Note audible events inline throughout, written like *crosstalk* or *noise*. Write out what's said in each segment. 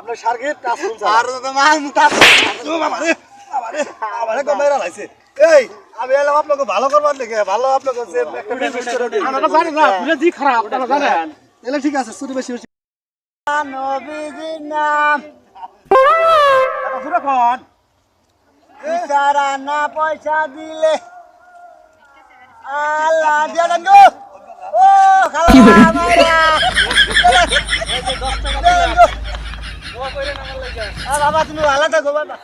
আপনার ফোন আর তো আমারে আমারে আমারে লাইছে? এই আমি এলাম আপনাকে ভালো করবার লেগে ভালো আপনাকে যে একটা মেসেজ করে দিই আমরা জানি না বুঝে জি খারাপ আপনারা জানেন। তাহলে ঠিক আছে বেশি বেশি। নবীজির নাম। কোন। না পয়সা দিলে আল্লাহ দিয়া দেন গো। ও খালা মাইরা *laughs* আ বাবা তুমি ভালো থাকো বাবা।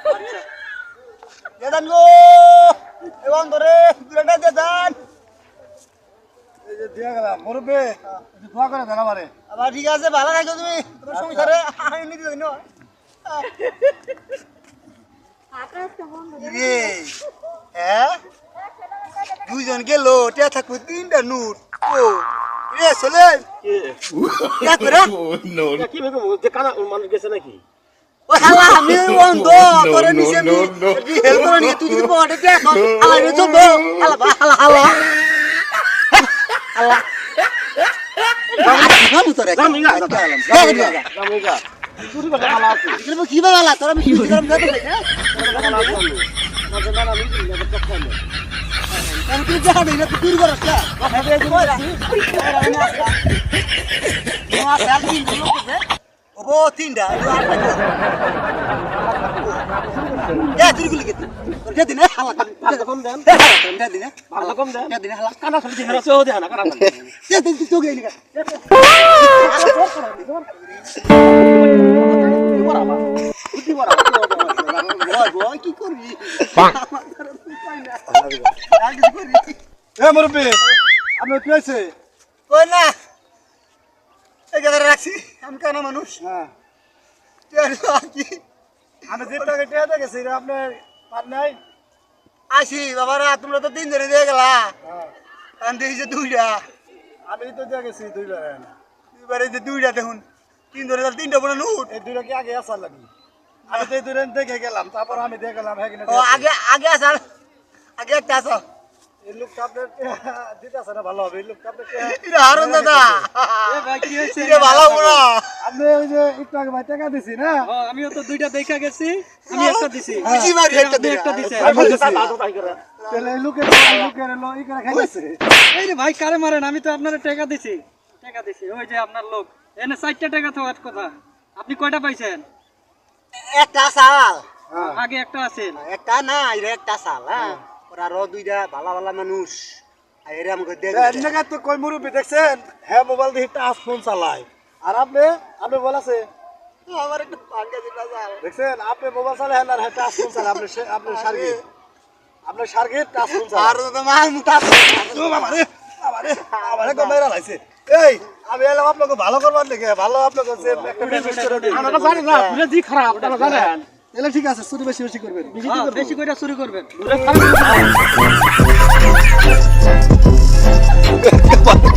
দিয়ে গো এবং ধরে দুটা দিয়ে দেন। এই যে দিয়া গেলাম মুরব্বি একটু দোয়া করে দেন আমারে। আবার ঠিক আছে ভালো থাকো তুমি তোমার সংসারে। আমি নিতে দিন হ্যাঁ দুইজন গেল টিয়া থাকব তিনটা নোট। ও রে চলে কি? কানা মানুষ গেছে নাকি? ও হালা আমি বন্ধ করে নিছে আমি হেল্প করে নিয়ে তুই যদি পকেটে টিয়া খাও রে চলবো হালা বা হালা হালা। হালা। ভালো তোরে। জামিগা জামিগা জামিগা চুরি করে ভালো আছে। কি বাবা তোরা আমি কি করলাম দেখো না আছে না না না না তো কম আমি তুই দেখা দিই না তুই চুরি করছ না ও তিনটা। এ তুই গুলি কেতে দে দিনে হালা ভালো কম দেন। দে দিনে ভালো কম দেন। দে দিনে হালা কানা খালি হেরা সেও দেয় না কানা দে দিন তুই চোখে নিকা বয় কি করবি? এ মুরব্বি আপনি কি হয়েছে? কই না। এই জায়গায় রাখছি। আমি কেন মানুষ। হ্যাঁ। কি? আমি যে টাকা আপনার পার নাই? আসি বাবারা তোমরা তো তিন জনে দিয়ে গেলা। হ্যাঁ। আমি দেখি যে দুইটা। আমি তো দিয়ে গেছি দুইবার দুইবারে যে দুইটা দেখুন। তিন জনে তিনটা বলে লুট। এই দুইটা কি আগে আসার লাগি? আমি তো এই দেখে গেলাম তারপর আমি দেখে গেলাম হ্যাঁ আগে আগে আসার আগে একটা আসো *laughs* আমিও তো দুইটা দেখা গেছি আমি একটা দিছি। একটা দিছে রে ভাই কারে মারেন? আমি তো আপনার টাকা দিছি। টাকা দিছি ওই যে আপনার লোক। এনে চারটা টাকা তো আর কথা। আপনি কয়টা পাইছেন? একটা সাল হ্যাঁ। আগে একটা আছেন একটা না একটা সাল হ্যাঁ। ওরা দুইটা ভালো ভালো মানুষ। আমাকে দিয়ে এর জায়গা তো কই মুরব্বি দেখছেন? হ্যাঁ মোবাইল দিয়ে টাচ ফোন চালায়। আর আপনি? আপনি বলাছে আমার একটু পাঙ্গা দিটা সাল দেখছেন? আপনি মোবাইল চালায় আর হ্যাঁ টাচ ফোন চালায়। আপনি আপনি সার্গিট আপনার সার্গিট টাচ ফোন চালায়। আর তো মাল মুতাস আমারে আমারে আমারে কো লাইছে এই আমি এলাম আপনাকে ভালো করবার লেগে ভালো আপনাকে একটা জানি না খারাপ আপনারা জানেন। তাহলে ঠিক আছে শুরু বেশি বেশি করবেন। হ্যাঁ, বেশি করে চুরি করবেন। খারাপ *laughs*